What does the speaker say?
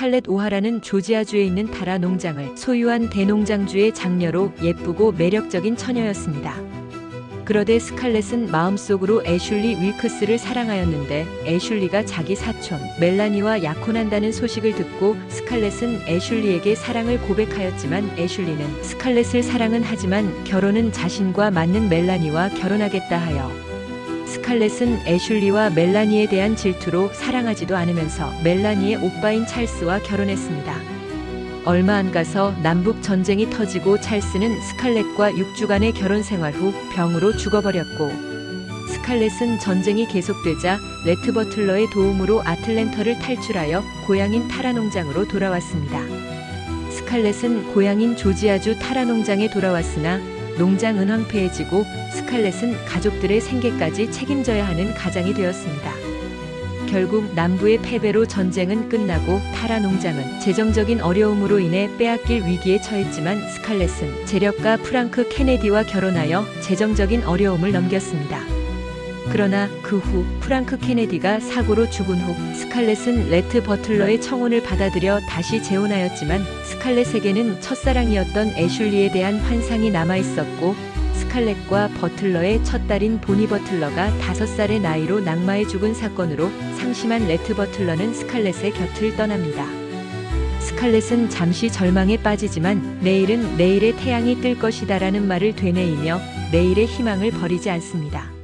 스칼렛 오하라는 조지아주에 있는 타라 농장을 소유한 대농장주의 장녀로 예쁘고 매력적인 처녀였습니다. 그러되 스칼렛은 마음속으로 애슐리 윌크스를 사랑하였는데 애슐리가 자기 사촌 멜라니와 약혼한다는 소식을 듣고 스칼렛은 애슐리에게 사랑을 고백하였지만 애슐리는 스칼렛을 사랑은 하지만 결혼은 자신과 맞는 멜라니와 결혼하겠다 하여 스칼렛은 애슐리와 멜라니에 대한 질투로 사랑하지도 않으면서 멜라니의 오빠인 찰스와 결혼했습니다. 얼마 안 가서 남북 전쟁이 터지고 찰스는 스칼렛과 6주간의 결혼 생활 후 병으로 죽어버렸고 스칼렛은 전쟁이 계속되자 레트 버틀러의 도움으로 아틀랜터를 탈출하여 고향인 타라 농장으로 돌아왔습니다. 스칼렛은 고향인 조지아주 타라 농장에 돌아왔으나 농장 은 황폐해지고 스칼렛은 가족들의 생계까지 책임져야 하는 가장이 되었습니다. 결국 남부의 패배로 전쟁은 끝나고 타라 농장은 재정적인 어려움으로 인해 빼앗길 위기에 처했지만 스칼렛은 재력가 프랑크 케네디와 결혼하여 재정적인 어려움을 넘겼습니다. 그러나 그 후 프랑크 케네디가 사고로 죽은 후 스칼렛은 레트 버틀러의 청혼을 받아들여 다시 재혼하였지만 스칼렛에게는 첫사랑이었던 애슐리에 대한 환상이 남아 있었고 스칼렛과 버틀러의 첫 딸인 보니 버틀러가 다섯 살의 나이로 낙마해 죽은 사건으로 상심한 레트 버틀러는 스칼렛의 곁을 떠납니다. 스칼렛은 잠시 절망에 빠지지만 내일은 내일의 태양이 뜰 것이다라는 말을 되뇌이며 내일의 희망을 버리지 않습니다.